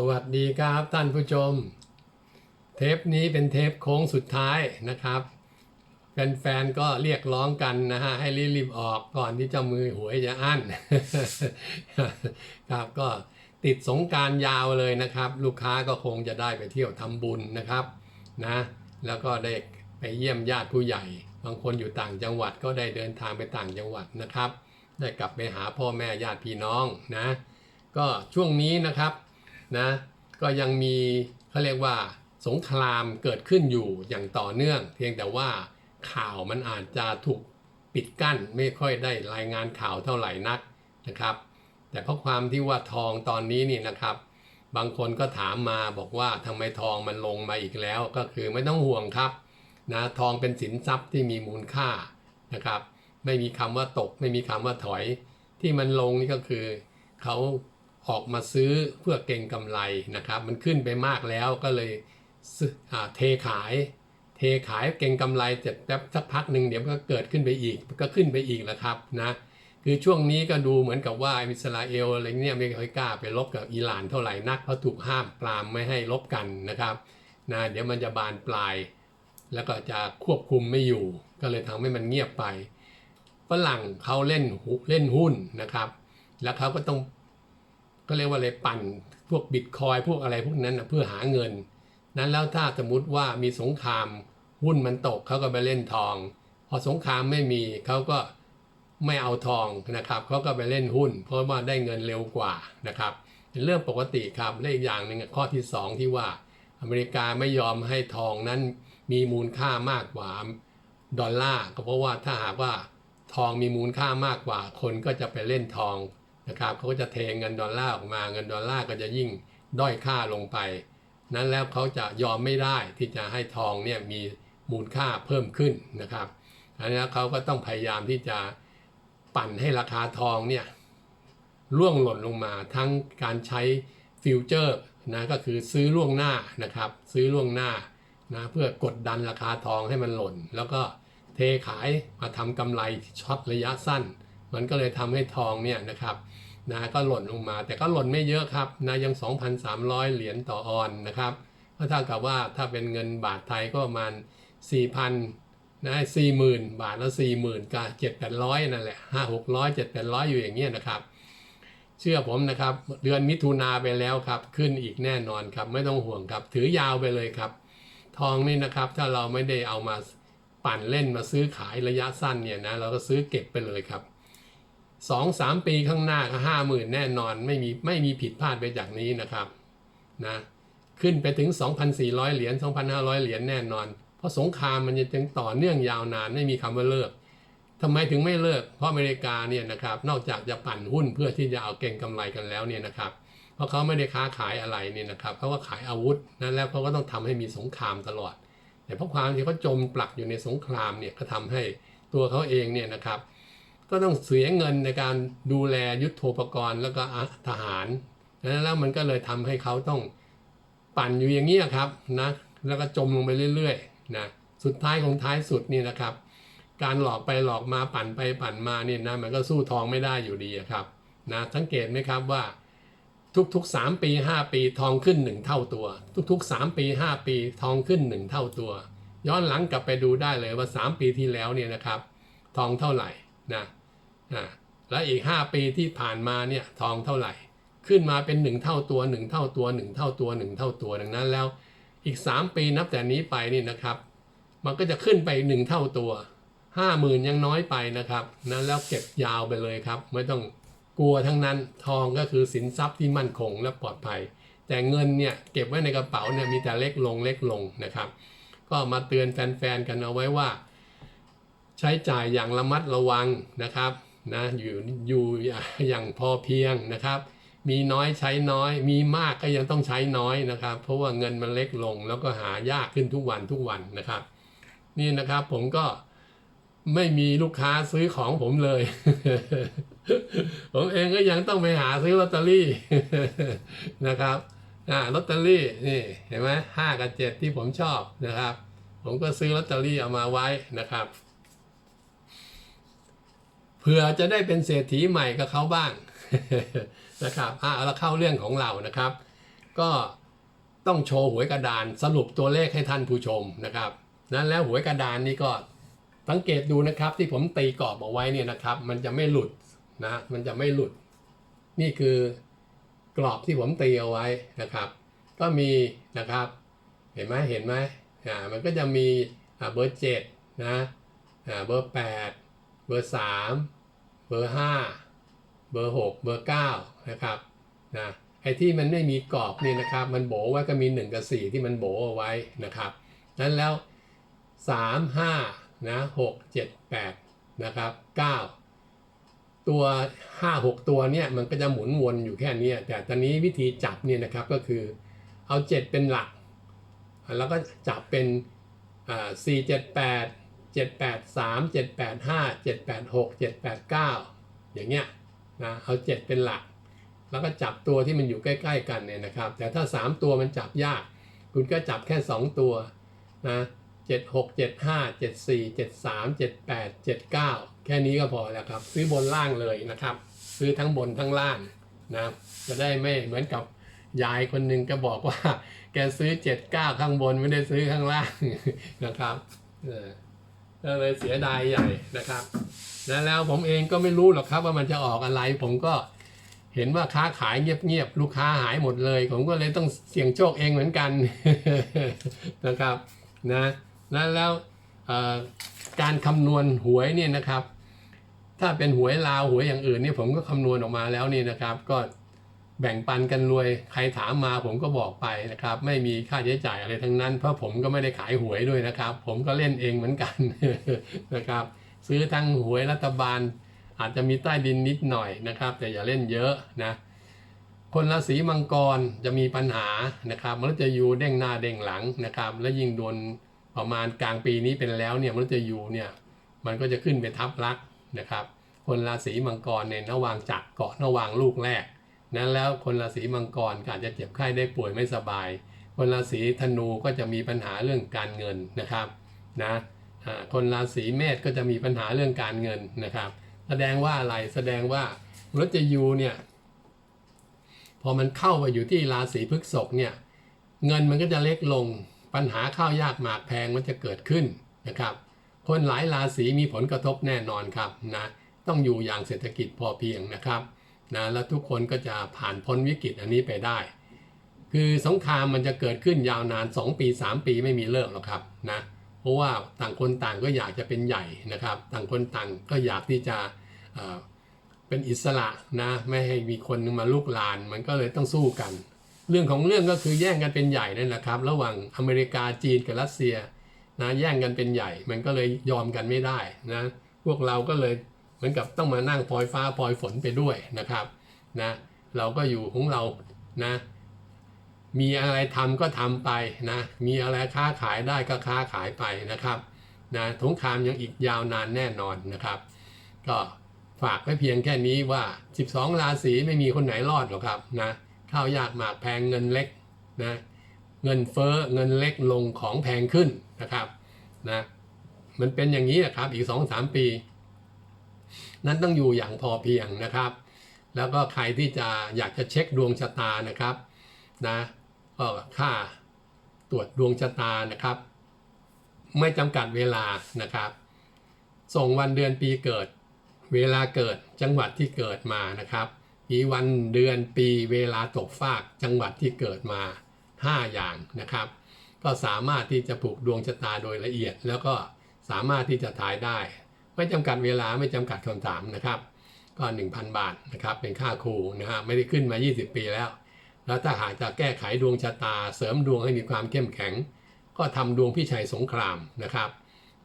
สวัสดีครับท่านผู้ชม เทปนี้เป็นเทปโค้งสุดท้ายนะครับแฟนๆก็เรียกร้องกันนะฮะให้รีบๆออกก่อนที่จ้ามือหวยจะอั้นครับก็ติดสงการยาวเลยนะครับ ลูกค้าก็คงจะได้ไปเที่ยวทำบุญนะครับนะแล้วก็ได้ไปเยี่ยมญาติผู้ใหญ่ บางคนอยู่ต่างจังหวัดก็ได้เดินทางไปต่างจังหวัดนะครับ ได้กลับไปหาพ่อแม่ญาติพี่น้องนะ ก็ช่วงนี้นะครับ นะก็ยังมีเขาเรียกว่าสงครามเกิดขึ้นอยู่อย่างต่อเนื่อง เพียงแต่ว่าข่าวมันอาจจะถูกปิดกั้นไม่ค่อยได้รายงานข่าวเท่าไหร่นักนะครับ แต่เพราะความที่ว่าทองตอนนี้นี่นะครับ บางคนก็ถามมาบอกว่าทำไมทองมันลงมาอีกแล้ว ก็คือไม่ต้องห่วงครับนะทองเป็นสินทรัพย์ที่มีมูลค่านะครับ ไม่มีคำว่าตก ไม่มีคำว่าถอย ที่มันลงนี่ก็คือเขา ออกมาซื้อเพื่อเก็งกำไรนะครับ มันขึ้นไปมากแล้วก็เลยเทขาย เทขายเก็งกำไรเสร็จแป๊บสักพักหนึ่งเดี๋ยวก็เกิดขึ้นไปอีกก็ขึ้นไปอีกแล้วครับนะคือช่วงนี้ก็ดูเหมือนกับว่าอิสราเอลอะไรเนี่ยไม่ค่อยกล้าไปลบกับอิหร่านเท่าไหร่นักเพราะถูกห้ามปรามไม่ให้ลบกันนะครับนะเดี๋ยวมันจะบานปลาย แล้วก็จะควบคุมไม่อยู่ ก็เลยทำให้มันเงียบไปฝรั่งเขาเล่นหุเล่นหุ้นนะครับ แล้วเขาก็ต้อง ก็เรียกว่าอะไรปั่นพวกบิตคอยพวกอะไรพวกนั้นนะเพื่อหาเงิน นั้นแล้วถ้าสมมติว่ามีสงครามหุ้นมันตกเขาก็ไปเล่นทอง พอสงครามไม่มีเขาก็ไม่เอาทองนะครับเขาก็ไปเล่นหุ้น เพราะว่าได้เงินเร็วกว่านะครับเป็นเรื่องปกติครับและอีกอย่างหนึ่งข้อที่สองที่ว่าอเมริกาไม่ยอมให้ทองนั้นมีมูลค่ามากกว่าดอลลาร์ก็เพราะว่าถ้าหากว่าทองมีมูลค่ามากกว่าคนก็จะไปเล่นทอง นะครับเขาก็จะเทเงินดอลลาร์ออกมาเงินดอลลาร์ก็จะยิ่งด้อยค่าลงไป นั้นแล้วเขาจะยอมไม่ได้ที่จะให้ทองเนี่ยมีมูลค่าเพิ่มขึ้นนะครับอันนี้เขาก็ต้องพยายามที่จะปั่นให้ราคาทองเนี่ยร่วงหล่นลงมาทั้งการใช้ฟิวเจอร์นะก็คือซื้อล่วงหน้านะครับซื้อล่วงหน้านะเพื่อกดดันราคาทองให้มันหล่น แล้วก็เทขายมาทำกำไรช็อตระยะสั้น มันก็เลยทำให้ทองเนี่ยนะครับ นะก็หล่นลงมา แต่ก็หล่นไม่เยอะครับนะยัง 2,300 เหรียญต่อออนนะครับก็เท่ากับว่าถ้าเป็นเงินบาทไทยก็ประมาณ 4,000นะ40,000บาทแล้ว40,000กับ7-800นั่นแหละ5-600 7-800อยู่อย่างเงี้ยนะครับ เชื่อผมนะครับ เดือนมิถุนาไปแล้วครับ ขึ้นอีกแน่นอนครับ ไม่ต้องห่วงครับ ถือยาวไปเลยครับ ทองนี่นะครับ ถ้าเราไม่ได้เอามาปั่นเล่นมาซื้อขายระยะสั้นเนี่ยนะ เราก็ซื้อเก็บไปเลยครับ สองสามปีข้างหน้าก็ห้าหมื่นแน่นอนไม่มีไม่มีผิดพลาดไปจากนี้นะครับนะขึ้นไปถึง 2,400 เหรียญ 2,500 เหรียญแน่นอน เพราะสงครามมันจะจึงต่อเนื่องยาวนานไม่มีคำว่าเลิกทำไมถึงไม่เลิก เพราะอเมริกาเนี่ยนะครับนอกจากจะปั่นหุ้นเพื่อที่จะเอาเก่งกำไรกันแล้วเนี่ยนะครับเพราะเขาไม่ได้ค้าขายอะไรเนี่ยนะครับเขาก็ขายอาวุธนั่นแล้วเขาก็ต้องทำให้มีสงครามตลอด แต่เพราะความที่เขาจมปลักอยู่ในสงครามเนี่ยก็ทำให้ตัวเขาเองเนี่ยนะครับ ก็ต้องเสียเงินในการดูแลยุทโธปกรณ์แล้วก็ทหารแล้วมันก็เลยทำให้เขาต้องปั่นอยู่อย่างนี้ครับนะแล้วก็จมลงไปเรื่อยๆนะสุดท้ายของท้ายสุดนี่นะครับ การหลอกไปหลอกมาปั่นไปปั่นมาเนี่ยนะมันก็สู้ทองไม่ได้อยู่ดีครับนะสังเกตไหมครับว่าทุกๆ 3 ปี 5 ปีทองขึ้น 1 เท่าตัว ทุก ๆ 3 ปี 5 ปีทองขึ้น 1 เท่าตัว ย้อนหลังกลับไปดูได้เลยว่า 3 ปีที่แล้วเนี่ยนะครับ ทองเท่าไหร่นะ นะและอีก 5 ปีที่ผ่านมาเนี่ยทองเท่าไหร่ ขึ้นมาเป็น 1 เท่าตัว 1 เท่าตัว 1 เท่าตัว 1 เท่าตัวดังนั้นแล้ว อีก 3 ปีนับแต่นี้ไปนี่นะครับ มันก็จะขึ้นไป 1 เท่าตัว 50,000ยังน้อยไปนะครับนะแล้วเก็บยาวไปเลยครับ ไม่ต้องกลัวทั้งนั้นทองก็คือสินทรัพย์ที่มั่นคงและปลอดภัย แต่เงินเนี่ยเก็บไว้ในกระเป๋าเนี่ยมีแต่เล็กลงเล็กลงนะครับ ก็มาเตือนแฟนๆกันเอาไว้ว่า ใช้จ่ายอย่างระมัดระวังนะครับ นะอยู่อยู่อย่างพอเพียงนะครับ มีน้อยใช้น้อย มีมากก็ยังต้องใช้น้อยนะครับ เพราะว่าเงินมันเล็กลงแล้วก็หายากขึ้นทุกวันทุกวันนะครับ นี่นะครับผมก็ไม่มีลูกค้าซื้อของผมเลย ผมเองก็ยังต้องไปหาซื้อลอตเตอรี่นะครับอ่าลอตเตอรี่นี่เห็นไหมห้ากับเจ็ดที่ผมชอบนะครับ ผมก็ซื้อลอตเตอรี่เอามาไว้นะครับ เผื่อจะได้เป็นเศรษฐีใหม่กับเขาบ้างนะครับอะเราเข้าเรื่องของเรานะครับ ก็ต้องโชว์หวยกระดานสรุปตัวเลขให้ท่านผู้ชมนะครับ นั้นแล้วหวยกระดานนี่ก็สังเกตดูนะครับที่ผมตีกรอบเอาไว้เนี่ยนะครับ มันจะไม่หลุดนะมันจะไม่หลุด นี่คือกรอบที่ผมตีเอาไว้นะครับ ก็มีนะครับ เห็นไหมเห็นไหมอ่ามันก็จะมีอ่าเบอร์เจ็ดนะอ่าเบอร์แปด เบอร์สามเบอร์ห้าเบอร์หกเบอร์เก้านะครับนะไอ้ที่มันไม่มีกรอบนี่นะครับ มันโบไว้ก็มีหนึ่งกับสี่ที่มันโบเอาไว้นะครับนั้นแล้วสามห้านะหกเจ็ดแปดนะครับเก้าตัวห้าหกตัวเนี่ยมันก็จะหมุนวนอยู่แค่นี้ แต่ตอนนี้วิธีจับเนี่ยนะครับก็คือเอา 7 เป็นหลัก แล้วก็จับเป็นสี่เจ็ ดแปดเจ็ดแปดสามเจ็ดแปดห้าเจ็ดแปดหกเจ็ดแปดเก้าอย่างเงี้ยนะเอา 7 เป็นหลัก แล้วก็จับตัวที่มันอยู่ใกล้ ๆ กันเนี่ยนะครับ แต่ถ้า 3 ตัวมันจับยาก คุณก็จับแค่ 2 ตัวนะเจ็ดหกเจ็ดห้าเจ็ดสี่เจ็ดสามเจ็ดแปดเจ็ดเก้าแค่นี้ก็พอแล้วครับ ซื้อบนล่างเลยนะครับ ซื้อทั้งบนทั้งล่างนะจะได้ไม่เหมือนกับยายคนหนึ่งก็บอกว่า แกซื้อเจ็ดเก้าข้างบนไม่ได้ซื้อข้างล่างนะครับ เออ ก็เลยเสียดายใหญ่นะครับแล้วแล้วผมเองก็ไม่รู้หรอกครับว่ามันจะออกอะไร ผมก็เห็นว่าค้าขายเงียบๆลูกค้าหายหมดเลย ผมก็เลยต้องเสี่ยงโชคเองเหมือนกันนะครับนะแล้วแล้วการคำนวณหวยเนี่ยนะครับ ถ้าเป็นหวยลาวหวยอย่างอื่นเนี่ยผมก็คำนวณออกมาแล้วนี่นะครับ ก็ แบ่งปันกันรวย ใครถามมาผมก็บอกไปนะครับ ไม่มีค่าใช้จ่ายอะไรทั้งนั้น เพราะผมก็ไม่ได้ขายหวยด้วยนะครับ ผมก็เล่นเองเหมือนกันนะครับ ซื้อทั้งหวยรัฐบาล อาจจะมีใต้ดินนิดหน่อยนะครับ แต่อย่าเล่นเยอะนะคนราศีมังกรจะมีปัญหานะครับมฤตยูเด้งหน้าเด้งหลังนะครับ และยิ่งโดนประมาณกลางปีนี้เป็นแล้วเนี่ยมฤตยูเนี่ยมันก็จะขึ้นไปทับลักนะครับ คนราศีมังกรในนวางจักรเกาะนวางลูกแรก นั้นแล้วคนราศีมังกรก็อาจจะเจ็บไข้ได้ป่วยไม่สบาย คนราศีธนูก็จะมีปัญหาเรื่องการเงินนะครับนะคนราศีเมษก็จะมีปัญหาเรื่องการเงินนะครับ แสดงว่าอะไรแสดงว่ารถจะยูเนี่ยพอมันเข้าไปอยู่ที่ราศีพฤษภเนี่ยเงินมันก็จะเล็กลงปัญหาข้าวยากหมากแพงมันจะเกิดขึ้นนะครับ คนหลายราศีมีผลกระทบแน่นอนครับนะต้องอยู่อย่างเศรษฐกิจพอเพียงนะครับ นะแล้วทุกคนก็จะผ่านพ้นวิกฤตอันนี้ไปได้ คือสงครามมันจะเกิดขึ้นยาวนาน 2 ปี 3 ปีไม่มีเลิกหรอกครับนะเพราะว่าต่างคนต่างก็อยากจะเป็นใหญ่นะครับ ต่างคนต่างก็อยากที่จะเเป็นอิสระนะไม่ให้มีคนมาลุกลาน มันก็เลยต้องสู้กัน เรื่องของเรื่องก็คือแย่งกันเป็นใหญ่นั่นแหละครับ ระหว่างอเมริกาจีนกับรัสเซียนะแย่งกันเป็นใหญ่ มันก็เลยยอมกันไม่ได้นะพวกเราก็เลย เหมือนกับต้องมานั่งพลอยฟ้าพลอยฝนไปด้วยนะครับนะเราก็อยู่ของเรานะมีอะไรทำก็ทำไปนะมีอะไรค้าขายได้ก็ค้าขายไปนะครับนะสงครามยังอีกยาวนานแน่นอนนะครับ ก็ฝากไว้เพียงแค่นี้ว่า 12 ราศีไม่มีคนไหนรอดหรอกครับนะข้าวยากหมากแพงเงินเล็กนะเงินเฟ้อเงินเล็กลงของแพงขึ้นนะครับนะมันเป็นอย่างนี้นะครับอีก 2-3 ปี นั้นต้องอยู่อย่างพอเพียงนะครับ แล้วก็ใครที่จะอยากจะเช็คดวงชะตานะครับนะก็ค่าตรวจดวงชะตานะครับ ไม่จำกัดเวลานะครับ ส่งวันเดือนปีเกิด เวลาเกิดจังหวัดที่เกิดมานะครับมีวันเดือนปีเวลาตกฟากจังหวัดที่เกิดมา 5 อย่างนะครับ ก็สามารถที่จะผูกดวงชะตาโดยละเอียด แล้วก็สามารถที่จะทายได้ ไม่จำกัดเวลาไม่จำกัดคำถามนะครับก็ 1,000 บาทนะครับเป็นค่าครูนะฮะไม่ได้ขึ้นมา 20 ปีแล้ว แล้วถ้าหากจะแก้ไขดวงชะตา เสริมดวงให้มีความเข้มแข็ง ก็ทำดวงพี่ชัยสงครามนะครับ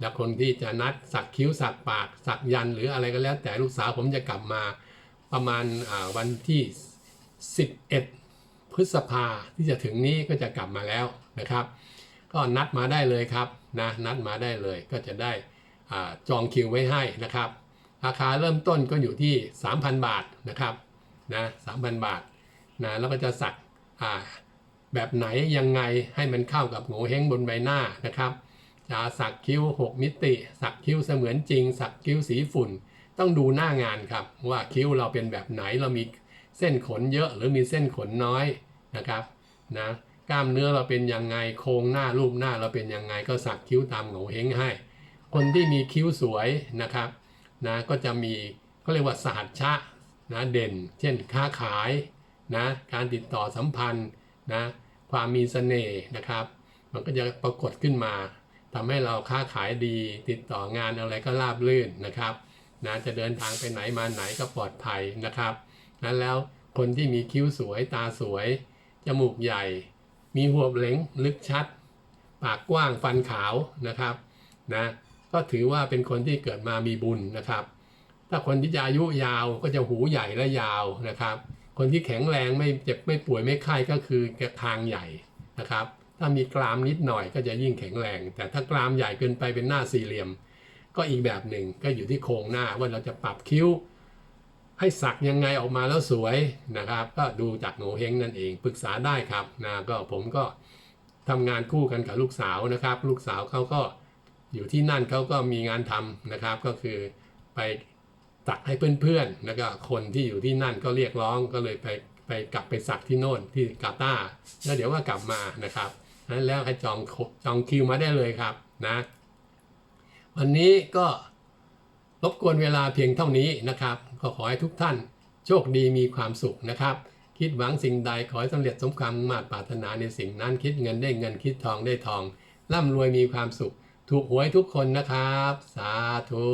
แล้วคนที่จะนัดสักคิ้วสักปากสักยันหรืออะไรก็แล้ว แต่ลูกสาวผมจะกลับมาประมาณวันที่ 11 พฤษภาที่จะถึงนี้ก็จะกลับมาแล้วนะครับ ก็นัดมาได้เลยครับนะนัดมาได้เลยก็จะได้ จองคิวไว้ให้นะครับ ราคาเริ่มต้นก็อยู่ที่ 3,000 บาทนะครับนะ3,000บาทนะแล้วก็จะสักแบบไหนยังไงให้มันเข้ากับโงเห้งบนใบหน้านะครับจะสักคิ้ว 6 มิติ สักคิ้วเสมือนจริง สักคิ้วสีฝุ่น ต้องดูหน้างานครับ ว่าคิ้วเราเป็นแบบไหนเรามีเส้นขนเยอะหรือมีเส้นขนน้อยนะครับนะกล้ามเนื้อเราเป็นยังไงโครงหน้ารูปหน้าเราเป็นยังไงก็สักคิ้วตามโงเฮงให้ คนที่มีคิ้วสวยนะครับนะก็จะมีก็เรียกว่าสหัชชะนะเด่น เช่นค้าขายนะการติดต่อสัมพันธ์นะความมีเสน่ห์นะครับ มันก็จะปรากฏขึ้นมาทำให้เราค้าขายดี ติดต่องานอะไรก็ราบรื่นนะครับนะจะเดินทางไปไหนมาไหนก็ปลอดภัยนะครับนั้นแล้วคนที่มีคิ้วสวยตาสวย จมูกใหญ่ มีหัวเหลงลึกชัด ปากกว้างฟันขาวนะครับนะ ก็ถือว่าเป็นคนที่เกิดมามีบุญนะครับ ถ้าคนที่อายุยาวก็จะหูใหญ่และยาวนะครับ คนที่แข็งแรงไม่เจ็บไม่ป่วยไม่ไข้ก็คือกระคางใหญ่นะครับ ถ้ามีกรามนิดหน่อยก็จะยิ่งแข็งแรง แต่ถ้ากรามใหญ่เกินไปเป็นหน้าสี่เหลี่ยม ก็อีกแบบหนึ่งก็อยู่ที่โครงหน้าว่าเราจะปรับคิ้ว ให้สักยังไงออกมาแล้วสวยนะครับ ก็ดูจากโงเฮงนั่นเองปรึกษาได้ครับนะก็ผมก็ทำงานคู่กันกับลูกสาวนะครับ ลูกสาวเขาก็ อยู่ที่นั่นเขาก็มีงานทำนะครับ ก็คือไปสักให้เพื่อนๆ แล้วก็คนที่อยู่ที่นั่นก็เรียกร้องก็เลยไปไปกลับไปสักที่โน่นที่กาตาร์แล้วเดี๋ยวว่ากลับมานะครับนั้นแล้วให้จองจองคิวมาได้เลยครับนะ วันนี้ก็รบกวนเวลาเพียงเท่านี้นะครับ ก็ขอให้ทุกท่านโชคดีมีความสุขนะครับ คิดหวังสิ่งใดขอให้สำเร็จสมความมุ่งมา่ปรารถนาในสิ่งนั้น คิดเงินได้เงินคิดทองได้ทองร่ำรวยมีความสุข ถูกหวยทุกคนนะครับ สาธุ